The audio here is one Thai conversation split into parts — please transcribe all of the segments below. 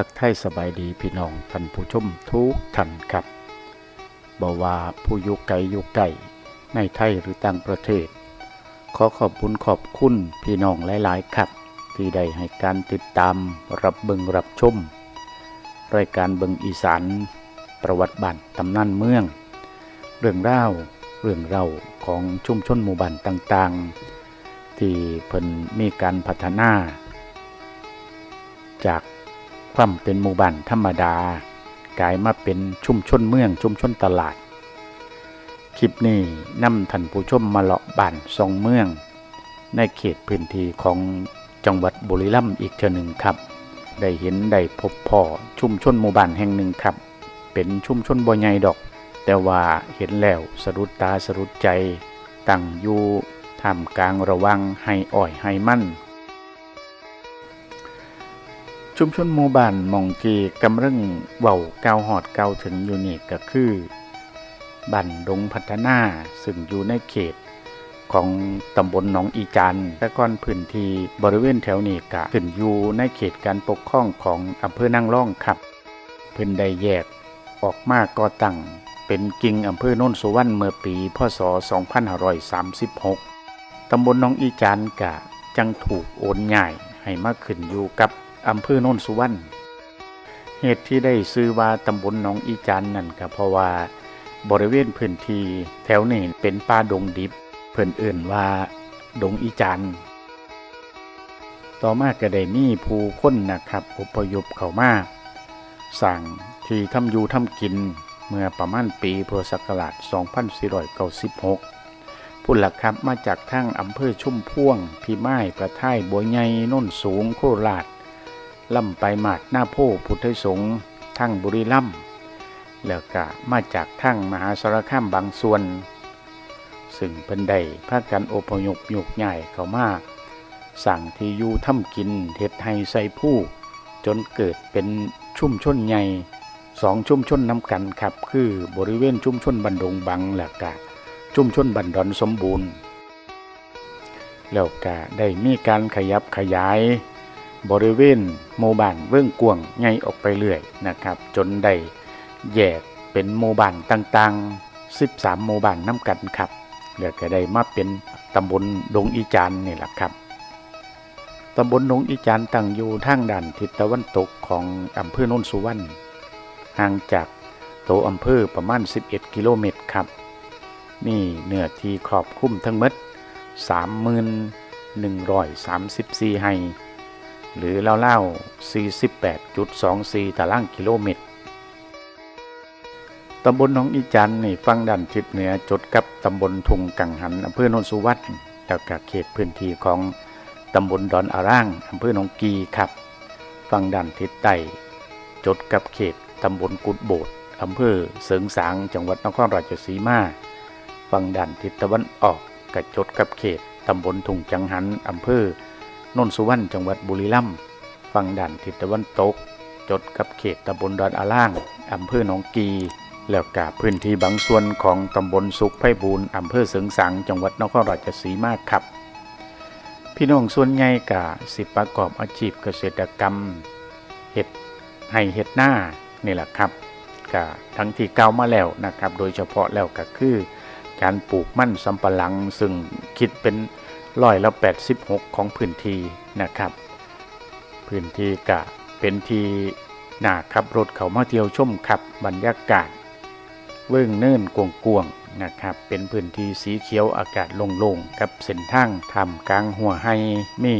ทักไทยสบายดีพี่น้องท่านผู้ชมทุกท่านครับบว่าผู้อยู่ไกลอยู่ไกลในไทยหรือต่างประเทศ ขอขอบคุณขอบคุณพี่น้องหลายๆครับ ที่ได้ให้การติดตามรับเบิงรับชม รายการเบิงอีสานประวัติบ้านตำนานเมือง เรื่องเล่าเรื่องเราของชุมชนหมู่บ้านต่างๆ ที่เพิ่นมีการพัฒนา จาก ความเป็นหมู่บ้านธรรมดากลายมาเป็นชุมชนเมืองชุมชนตลาด คลิปนี้นำท่านผู้ชมมาเลาะบ้านทรงเมือง ในเขตพื้นที่ของจังหวัดบุรีรัมย์อีกเช่นหนึ่งครับ ได้เห็นได้พบพ่อชุมชนหมู่บ้านแห่งหนึ่งครับ เป็นชุมชนบ่ใหญ่ดอก แต่ว่าเห็นแล้วสะดุดตาสะดุดใจ ตั้งอยู่ท่ามกลางระวังให้อ้อยให้มั่น ชุมชนหมู่บ้านมองที่กำลังเว้าก้าหอดเกาถึงอยู่นี่ก็คือบ้านดงพัฒนาซึ่งอยู่ในเขตของตำบลหนองอีจันทร์แต่ก่อนพื้นที่บริเวณแถวนี้ก็ขึ้นอยู่ในเขตการปกครองของอำเภอนางร่องครับเพิ่นได้แยกออกมาก่อตั้งเป็นกิ่งอำเภอโน่นสุวรรณเมื่อปี พศ 2536 ตำบลหนองอีจานกะจังถูกโอนย้ายให้มาขึ้นอยู่กับ อำเภอโนนสุวรรณเหตุที่ได้ซื้อว่าตำบลหนองอีจานนั่นก็เพราะว่าบริเวณพื้นที่แถวนี้เป็นป่าดงดิบเพิ่นเอื่นว่า ดงอีจานต่อมาก็ได้มีผู้คนนะครับอพยพเข้ามาสั่งที่ทำอยู่ทำกินเมื่อประมาณปีพุทธศักราช 2496ผู้หลักครับมาจากทั้งอำเภอชุ่มพ่วง พี่ไม้ประท่ายบัวใหญ่โน่นสูงโคราช ล่ำไปหมาดหน้าโพพุทธสงฆ์ทั้งบุรีรัมย์แล้วก็มาจากทั้งมหาสารคามบางส่วน ซึ่งเป็นได้พากันอพยพยกใหญ่เขามาก สั่งที่อยู่ทำกินเฮ็ดให้ใส่ผู้ จนเกิดเป็นชุ่มชนใหญ่สองชุ่มชนน้ำกันครับ คือบริเวณชุ่มชนบันดงบังและกะชุ่มชนบันดอนสมบูรณ์ แล้วก็ได้มีการขยับขยาย บริเวณหมู่บ้านเบื้องกวงใหญ่ออกไปเรื่อยนะครับ จนได้แยกเป็นหมู่บ้านต่างๆ 13หมู่บ้านน้ำกันครับแล้วก็ได้มาเป็นตำบลดงอีจานนี่แหละครับตำบลดงอีจานตั้งอยู่ทางด้านทิศตะวันตกของอำเภอโนนสุวรรณห่างจากโตอำเภอประมาณ 11 กิโลเมตรครับ มีเนื้อที่ครอบคลุมทั้งหมด 3134ไฮ หรือเล่าๆ48.24ตารางกิโลเมตรตำบลหนองอีจันนี่ฟังด้านทิศเหนือจดกับตำบลทุงกังหันอำเภอโนนสุวัสดิ์แล้วก็เขตพื้นที่ของตำบลดอนอาร่างอำเภอหนองกีครับฟังด้านทิศใต้จดกับเขตตำบลกุดโบดอำเภอเสริงสางจังหวัดนครราชสีมาฝั่งด้านทิศตะวันออกกระจดกับเขตตำบลทุ่งจังหันอำเภอ นนสุวรรณจังหวัดบุรีรัมย์ฝั่งด้านทิศตะวันตก จดกับเขตตำบลดอนอาล่างอำเภอหนองกี แล้วกาพื้นที่บางส่วนของตำบลสุขไพบูรณ์อำเภอเสริงสางจังหวัดนครราชสีมาครับ พี่น้องส่วนใหญ่กะสิประกอบอาชีพเกษตรกรรมเห็ดให้เห็ดหน้านี่แหละครับก็ทั้งที่เก่ามาแล้วนะครับ โดยเฉพาะแล้วก็คือการปลูกมั่นสำปะหลัง ซึ่งคิดเป็น ร้อยละ86 ของพื้นที่นะครับ พื้นที่ก็เป็นที่น่าขับรถเขามาเที่ยวชมครับบรรยากาศ เวิ้งเนินกวงๆนะครับ เป็นพื้นที่สีเขียวอากาศโล่งๆกับเส้นทางทำกลางหัวให้มี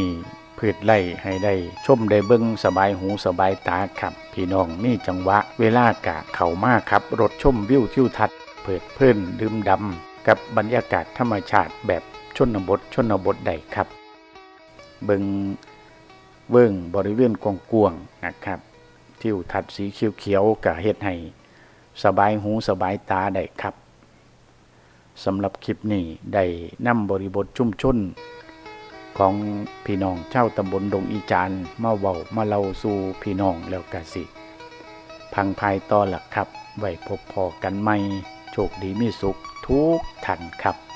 พืชไร่ให้ได้ชมได้เบิ้งสบายหูสบายตาครับ พี่น้องมีจังหวะ เวลากะเขามาครับ รถชมวิวทิวทัศน์เพิดเพลินดื่มดำกับบรรยากาศธรรมชาติแบบ ชนบทชนบทใดครับ เบิงเวิ้งบริเวณกวงนะครับทิวทัศน์สีเขียวๆกับเฮ็ดให้สบายหูสบายตาได้ครับสำหรับคลิปนี้ได้นำบริบทชุ่มชนของพี่น้องเจ้าตำบลดงอีจานมาเว้ามาเล่าสู่พี่น้องแล้วกะสิ พังภายต่อหลักครับ ไว้พบพอกันใหม่ โชคดีมีสุขทุกท่านครับ